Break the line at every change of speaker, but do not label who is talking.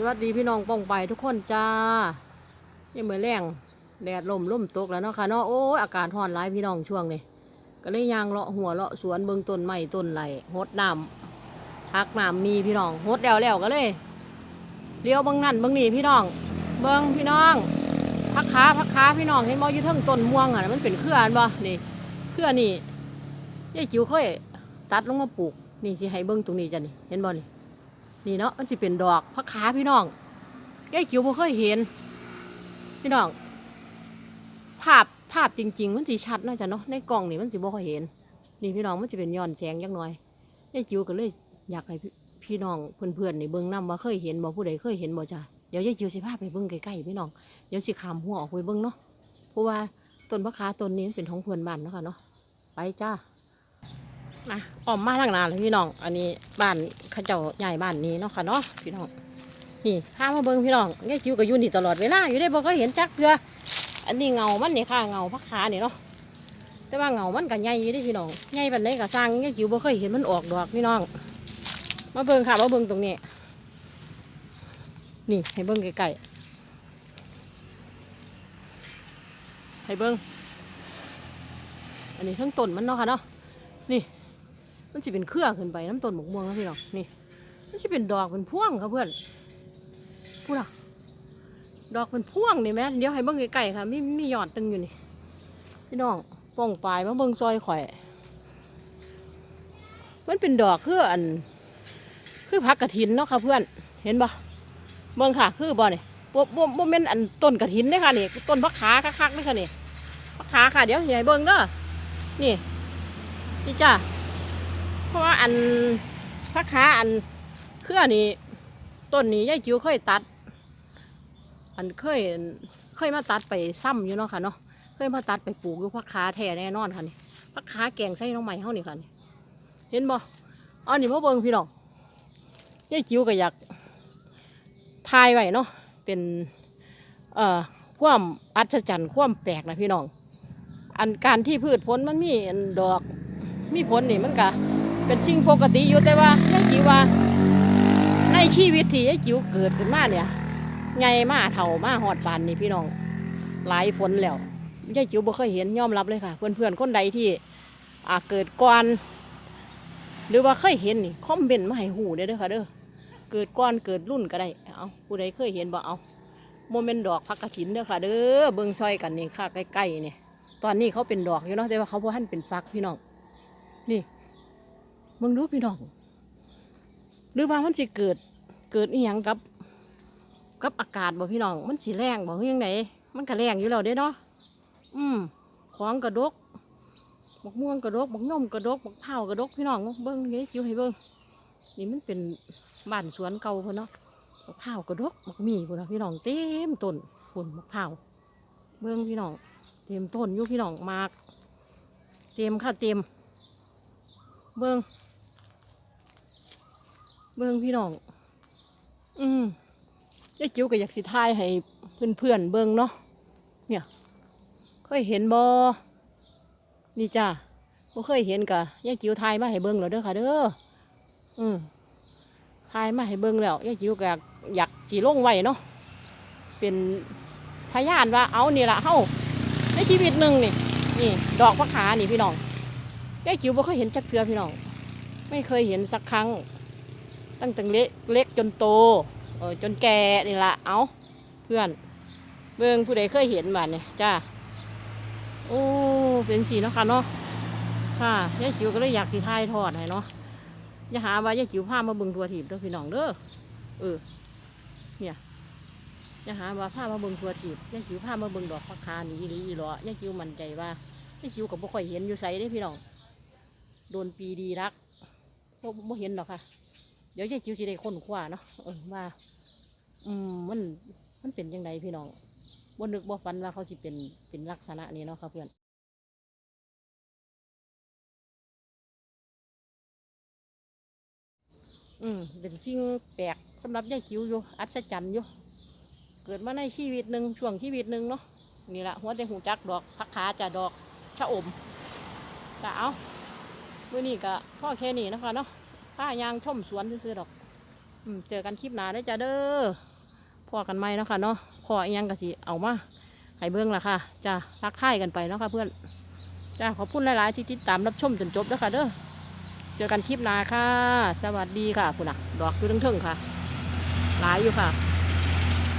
สวัสดีพี่น้องป้องไปทุกคนจ้ายังเหมือนแรงแดดลมล่มตกแล้วเนาะค่ะเนาะโอ้อากาศร้อนร้ายพี่น้องช่วงนี้ก็เลยยางเลาะหัวเลาะสวนเบิงต้นไม้ต้นไหลหดน้ำพักน้ำมีพี่น้องหดแล้วแล้วก็เลยเลี้ยวเบิงนั่นเบิงนี่พี่น้อง เบิงพี่น้องพักขาพักขาพี่น้องเห็นบ่อยู่เทิงต้นม่วงอะมันเป็นเครืออันบ่นี่เครือนี่ยายจิ๋วเคยตัดลงมาปลูกนี่สิให้เบิงตรงนี้จ้ะนี่เห็นบ่นี่ นี่เนาะมันจะเป็นดอกพักขาพี่น้องแก้จิ๋วบ่เคยเห็น พี่น้อง ภาพภาพจริง ๆ มันสิชัดเนาะจ้ะเนาะในกล้องนี่มันสิบ่ค่อยเห็น นี่พี่น้องมันจะเป็นย้อนแสงจักหน่อยแก้จิ๋วก็เลยอยากให้พี่น้องเพื่อนๆนี่เบิ่งนํว่าเคยเห็นบ่ผู้ใดเคยเห็นบ่จ้ะเดี๋ยวยายจิ๋วสิพาพไปเบิ่งใกล้ๆพี่น้องเดี๋ยวสิขามหัวออกไปเบิ่งเนาะเพราะว่าต้นพักขาต้นนี้เป็นของเพื่อนบ้านเนาะค่ะเนาะไปจ้า นะออมมาทางนาเลยพี่น้อง อันนี้บ้านข้าเจ้าใหญ่บ้านนี้เนาะค่ะเนาะพี่น้อง นี่ข้ามาเบิ่งพี่น้องเนี่ยคิวกับยูนี่ตลอดเวลาอยู่ได้บ่ก็เห็นจักเทืออันนี้เงา มันนี่ค่ะเงาพักขานี่เนาะ แต่ว่าเงา มันก็ใหญ่อยู่เด้พี่น้อง ใหญ่ปานใดก็สร้างเนี่ยคิวบ่เคยเห็นมันออกดอกพี่น้อง มาเบิ่งค่ะ มาเบิ่งตรงนี้ นี่ให้เบิ่งใกลๆให้เบิ่งอันนี้ทั้งต้นมันเนาะค่ะเนาะ นี่ มันจะเป็นเครือขึ้นไปน้ำต้นหมกม่วงนะพี่น้องนี่ มันจะเป็นดอกเป็นพ่วงครับเพื่อนพูดอะดอกเป็นพ่วงนี่แม่เดี๋ยวให้เบิ้งไก่ค่ะมีมีหยอดตึงอยู่นี่ พี่น้องป้องปลายมาเบิ้งซอยข่อย มันเป็นดอกคืออัน คือผักกระถินเนาะค่ะเพื่อนเห็นบ่เบิ้งค่ะ คือบ่เนี่ยบ่บ่บ่แม่นอันต้นกระถินเด้ค่ะนี่ต้นพักขาคักๆเด้ค่ะนี่พักขาค่ะเดี๋ยวใหญ่เบิ้งเด้อนี่นี่จ้า เพราะว่าอันพักขาอันเครือนี่ต้นนี้ยายจิ๋วเคยตัด อันเคยเคยมาตัดไปซ้ำอยู่เนาะค่ะเนาะเคยมาตัดไปปลูกอยู่พักขาแท้แน่นอนค่ะนี่พักขาแกงใส่น้องใหม่เฮานี่ค่ะนี่เห็นบ่อันนี้พ่อเบิ่งพี่น้องยายจิ๋วก็อยากทายไว้เนาะเป็นเอ่อความอัศจรรย์ความแปลกนะพี่น้อง อันการที่พืชผลมันมีอันดอกมีผลนี่มันก็ เป็นสิ่งปกติอยู่แต่ว่ายายจิ๋วว่า ในชีวิตที่ยายจิ๋วเกิดขึ้นมาเนี่ยไงมาเถ่ามาหอดปานนี่พี่น้อง หลายฝนแล้วยายจิ๋วบ่เคยเห็นยอมรับเลยค่ะ เพื่อนๆคนใดที่อ่าเกิดก่อนหรือว่าเคยเห็นนี่คอมเมนต์มาให้หูได้เด้อค่ะเด้อเกิดก่อนเกิดรุ่นก็ได้เอาผู้ใดเคยเห็นบ่เอาโมเมนต์ดอกพักกระถินเด้อค่ะ เด้อเบิ่งซอยกันนี่ค่ะใกล้ๆนี่ตอนนี้เขาเป็นดอกอยู่เนาะแต่ว่าเขาพ่ทันเป็นฟักพี่น้องนี่ มึงรู้พี่น้อง หรือว่ามันสิเกิดเกิดอีหยังกับ กับอากาศบ่พี่น้อง มันสิแรงบ่คือยังไงมันก็แรงอยู่แล้วเด้เนาะอืมของกระดกบักม่วงกระดกบักย่มกระดกบักเผากระดกพี่น้องเบิ้งเงี้ยคิวให้เบิ้งนี่มันเป็นบ้านสวนเก่าพ่นเนาะบกเผากระดกบักหมี่พุ่นเนาะพี่น้องเต็มต้นพุ่นบกเผาเบิ้งพี่น้องเต็มต้นอยู่พี่น้องมาก เต็มค่ะเต็มเบิ้ง เบิ้งพี่น้อง อืมยายจิ๋วก็อยากสิทายให้เพื่อนๆเบิ้งเนาะ เนี่ยเคยเห็นบอนี่จ้าบ่เคยเห็นกะยายจิ๋วทายมาให้เบิ้งแล้วเด้อค่ะเด้อ อืมทายมาให้เบิ้งแล้วยายจิ๋วก็อยากอยากสีลงไว้เนาะ เป็นพยานว่าเอานี่ละเฮาในชีวิตหนึ่งนี่ นี่ ดอกพระขานี่พี่น้องยายจิ๋วบ่เคยเห็นจักเทือพี่น้อง ไม่เคยเห็นสักครั้ง ตั้งแต่เล็กเล็กจนโตเออจนแก่นี่ละเอาเพื่อน เบิ่งผู้ใดเคยเห็นบ้านเนี่ยจ้าโอ้เป็นสีเนาะค่ะเนาะค่ะยายจิ๋วก็เลยอยากสิทายทอดให้เนาะอย่าหาว่ายายจิ๋วพามาเบิ่งทัวถีบเด้อพี่น้องเด้อเออเนี่ยอย่าหาว่าผ้ามาเบิ่งทัวถีบยายจิ๋วผ้ามาเบิ่งดอกพักคานี่อีหลีอีหลอยายจิ๋วมั่นใจว่ายายจิ๋วกับบ่ค่อยเห็นอยู่ไสเด้พี่น้องโดนปีดีรักบ่บ่เห็นหรอกค่ะ ดี๋ยวยายจิ๋วสิได้ค้นคว้าเนาะเออว่าอืมมันมันเป็นยังไงพี่น้องบ่นึกบ่ฝันว่าเขาสิเป็นเป็นลักษณะนี้เนาะค่ะเพื่อนอืมเป็นสิ่งแปลกสำหรับยายจิ๋วอยู่อัศจรรย์อยู่เกิดมาในชีวิตหนึ่งช่วงชีวิตหนึ่งเนาะนี่แหละหัวแต่หูจักดอกพักขาจะดอกชะอมก็เอามื่อนี้ก็พ่อแค่นี้นะคะเนาะ ผ้ายางช่มสวนซื้อดอกอเจอกันคลิปหน้าได้จ้าเด้อพอกันไหมเนาะค่ะเนาะพออีหยังกะสิเอามาให้เบื้องละค่ะจะรักทายกันไปเนาะค่ะเพื่อนจ้าขอบคุณหลายๆที่ติดตามรับชมจนจบแล้วค่ะเด้อเจอกันคลิปหน้าค่ะ สวัสดีค่ะคุณอะ ดอกคือเทิงๆค่ะ หลายอยู่ค่ะ